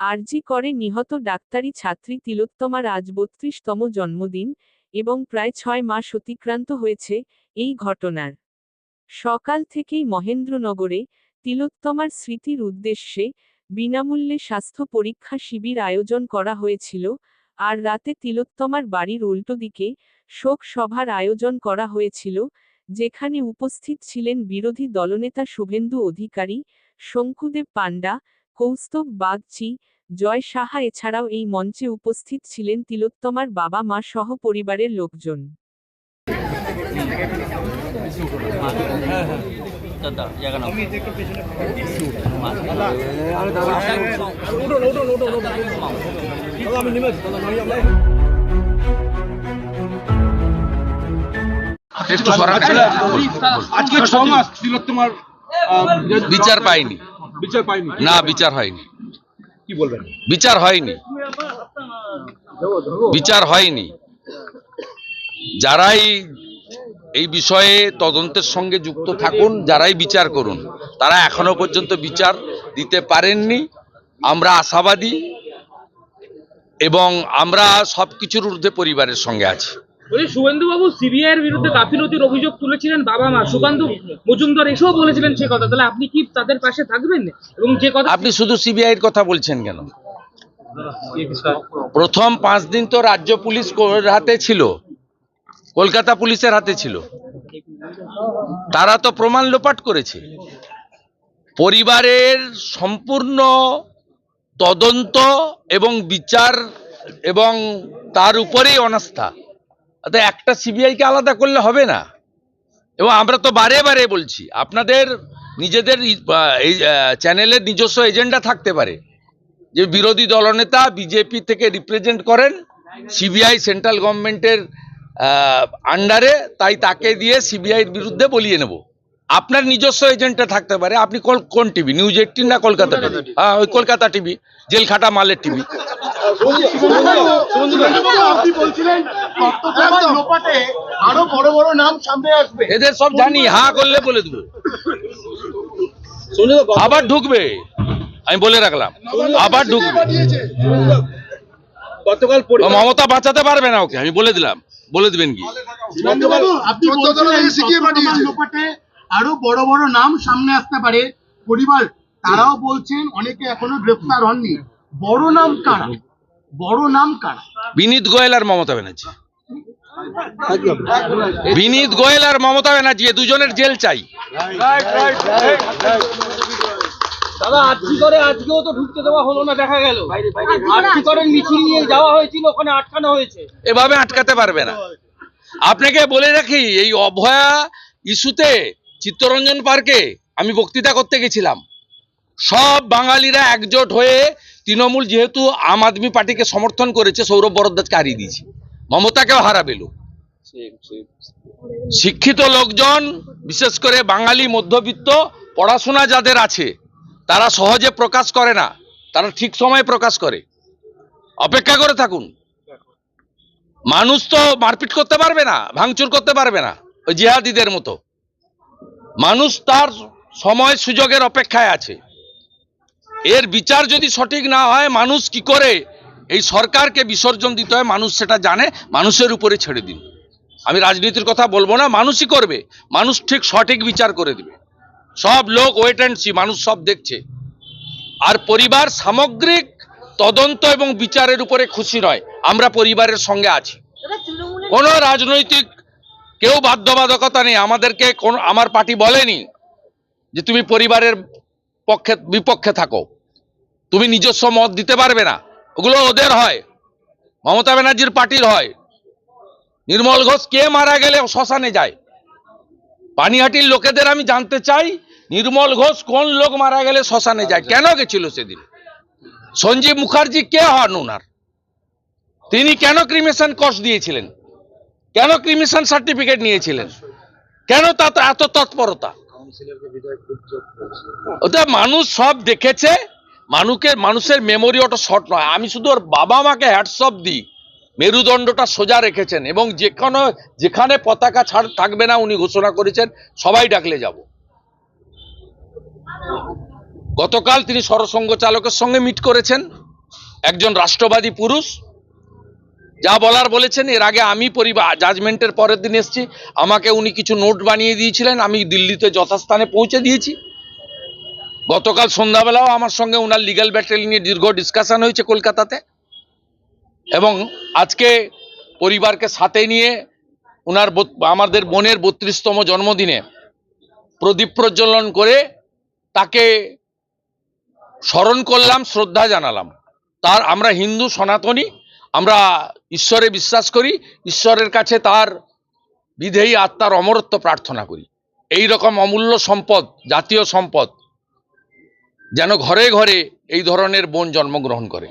আরজি করে নিহত ডাক্তারি ছাত্রী তিলোত্তমার আজ বত্রিশতম জন্মদিন এবং প্রায় ছয় মাস অতিক্রান্ত হয়েছে এই ঘটনার। সকাল থেকেই মহেন্দ্রনগরে তিলোত্তমার স্মৃতির উদ্দেশ্যে বিনামূল্যে স্বাস্থ্য পরীক্ষা শিবির আয়োজন করা হয়েছিল, আর রাতে তিলোত্তমার বাড়ির উল্টো দিকে শোক সভার আয়োজন করা হয়েছিল, যেখানে উপস্থিত ছিলেন বিরোধী দলনেতা শুভেন্দু অধিকারী, শঙ্কুদেব পাণ্ডা কৌস্তব বাগচি জয় সাহা এছাড়াও এই মঞ্চে উপস্থিত ছিলেন তিলোত্তমার বাবা মা সহ পরিবারের লোকজন। আজকে ছ মাস তিলোত্তমার বিচার পাইনি। বিচার পাইনি? না বিচার হয়নি। কি বলবেন? বিচার হয়নি। বিচার হয়নি। যারাই এই বিষয়ে তদন্তের সঙ্গে যুক্ত থাকুন যারাই বিচার করুন তারা এখনও পর্যন্ত বিচার দিতে পারেননি। আমরা আশাবাদী এবং আমরা সবকিছুর ঊর্ধ্বে পরিবারের সঙ্গে আছি। বলি শুভেন্দুবাবু সিবিআই এর বিরুদ্ধে গাফিলতির অভিযোগ তুলেছিলেন বাবা মা। সুকান্ত মজুমদার এসেও বলেছিলেন সে কথা। তাহলে আপনি কি তাদের পাশে থাকবেন? এবং যে কথা আপনি শুধু সিবিআইয়ের কথা বলছেন কেন? প্রথম পাঁচ দিন তো রাজ্য পুলিশ হাতে ছিল। কলকাতা পুলিশের হাতে ছিল। তারা তো প্রমাণ লোপাট করেছে। পরিবারের সম্পূর্ণ তদন্ত এবং বিচার এবং তার উপরেই অনাস্থা। একটা সিবিআইকে আলাদা করলে হবে না। এবং আমরা তো বারে বারে বলছি, আপনাদের নিজেদের এই চ্যানেলের নিজস্ব এজেন্ডা থাকতে পারে। যে বিরোধী দলনেতা বিজেপি থেকে রিপ্রেজেন্ট করেন সিবিআই সেন্ট্রাল গভর্নমেন্টের আন্ডারে তাই তাকে দিয়ে সিবিআইয়ের বিরুদ্ধে বলিয়ে নেব। আপনার নিজস্ব এজেন্টটা থাকতে পারে। আপনি কোন- টিভি নিউজ এইটিন না কলকাতা টিভি হ্যাঁ ওই কলকাতা টিভি জেলখাটা মালের টিভি এদের সব জানি, হা করলে বলে দেবো। আবার ঢুকবে। আমি বলে রাখলাম, আবার ঢুকবে। মমতা বাঁচাতে পারবে না ওকে, আমি বলে দিলাম, বলে দিবেন কি? আপনি আরও বড় বড় নাম সামনে আসতে পারে। পরিবার তারাও বলছেন অনেকে এখনও গ্রেফতার হননি। বড় নাম কারা? বড় নাম কারা? বিনীত গোয়েল আর মমতা ব্যানার্জি। বিনীত গোয়েল আর মমতা ব্যানার্জি এ দুজনের জেল চাই। দাদা আজকে করে আজকেও তো ঢুকতে দেওয়া হলো না দেখা গেল। আজকে করে মিছিল নিয়ে যাওয়া হয়েছিল ওখানে আটকানো হয়েছে। এভাবে আটকাতে পারবে না। আপনাকে বলে রাখি এই অভয়া ইস্যুতে চিত্তরঞ্জন পার্কে আমি বক্তৃতা করতে গেছিলাম। সব বাঙালিরা একজোট হয়ে তৃণমূল যেহেতু আম আদমি পার্টিকে সমর্থন করেছে সৌরভ বরদ্দাজকে হারিয়ে দিয়েছে। মমতাকেও হারাবে লোক। শিক্ষিত লোকজন বিশেষ করে বাঙালি মধ্যবিত্ত পড়াশোনা যাদের আছে তারা সহজে প্রকাশ করে না তারা ঠিক সময়ে প্রকাশ করে। অপেক্ষা করে থাকুন। মানুষ তো মারপিট করতে পারবে না ভাঙচুর করতে পারবে না ওই জিহাদিদের মতো। মানুষ তার সময় সুযোগের অপেক্ষায় আছে। এর বিচার যদি সঠিক না হয় মানুষ কি করে এই সরকারকে বিসর্জন দিতে হয়? মানুষ সেটা জানে মানুষের উপরে ছেড়ে দিন। আমি রাজনীতির কথা বলব না মানুষই করবে। মানুষ ঠিক সঠিক বিচার করে দিবে। সব লোক ওয়েট অ্যান্ড সি মানুষ সব দেখছে। আর পরিবার সামগ্রিক তদন্ত এবং বিচারের উপরে খুশি নয়। আমরা পরিবারের সঙ্গে আছি। কোনো রাজনৈতিক কেউ বাধ্যবাধকতা নেই। আমাদেরকে কোন আমার পার্টি বলেনি যে তুমি পরিবারের পক্ষে বিপক্ষে থাকো। তুমি নিজস্ব মত দিতে পারবে না। ওগুলো ওদের হয়। মমতা ব্যানার্জির পার্টির হয়। নির্মল ঘোষ কে মারা গেলে শ্মশানে যায়? পানিহাটির লোকেদের আমি জানতে চাই, নির্মল ঘোষ কোন লোক মারা গেলে শ্মশানে যায়? কেন গেছিল সেদিন? সঞ্জীব মুখার্জি কে হন ওনার তিনি কেন ক্রিমেশন কোর্স দিয়েছিলেন? কেন ক্রিমিশন সার্টিফিকেট নিয়েছিলেন? কেন তা এত তৎপরতা? ওটা মানুষ সব দেখেছে মানুষের মানুষের মেমোরি ওটা শর্ট নয়। আমি শুধু ওর বাবা মাকে হ্যাটসঅপ দিই। মেরুদণ্ডটা সোজা রেখেছেন এবং যেখানে যেখানে পতাকা ছাড় থাকবে না উনি ঘোষণা করেছেন, সবাই ডাকলে যাব। গতকাল তিনি সরসংঘ চালকের সঙ্গে মিট করেছেন। একজন রাষ্ট্রবাদী পুরুষ যা বলার বলেছেন, এর আগে আমি পরিবার জাজমেন্টের পরের দিন এসেছি। আমাকে উনি কিছু নোট বানিয়ে দিয়েছিলেন, আমি দিল্লিতে যথাস্থানে পৌঁছে দিয়েছি। গতকাল সন্ধ্যাবেলাও আমার সঙ্গে ওনার লিগ্যাল ব্যাটেল নিয়ে দীর্ঘ ডিসকাশন হয়েছে কলকাতাতে। এবং আজকে পরিবারকে সাথে নিয়ে ওনার আমাদের বোনের বত্রিশতম জন্মদিনে প্রদীপ প্রজ্বলন করে তাকে স্মরণ করলাম, শ্রদ্ধা জানালাম। তার, আমরা হিন্দু সনাতনী, আমরা ঈশ্বরে বিশ্বাস করি, ঈশ্বরের কাছে তার বিধেয়ী আত্মার অমরত্ব প্রার্থনা করি। এই রকম অমূল্য সম্পদ, জাতীয় সম্পদ, যেন ঘরে ঘরে এই ধরনের বোন জন্মগ্রহণ করে।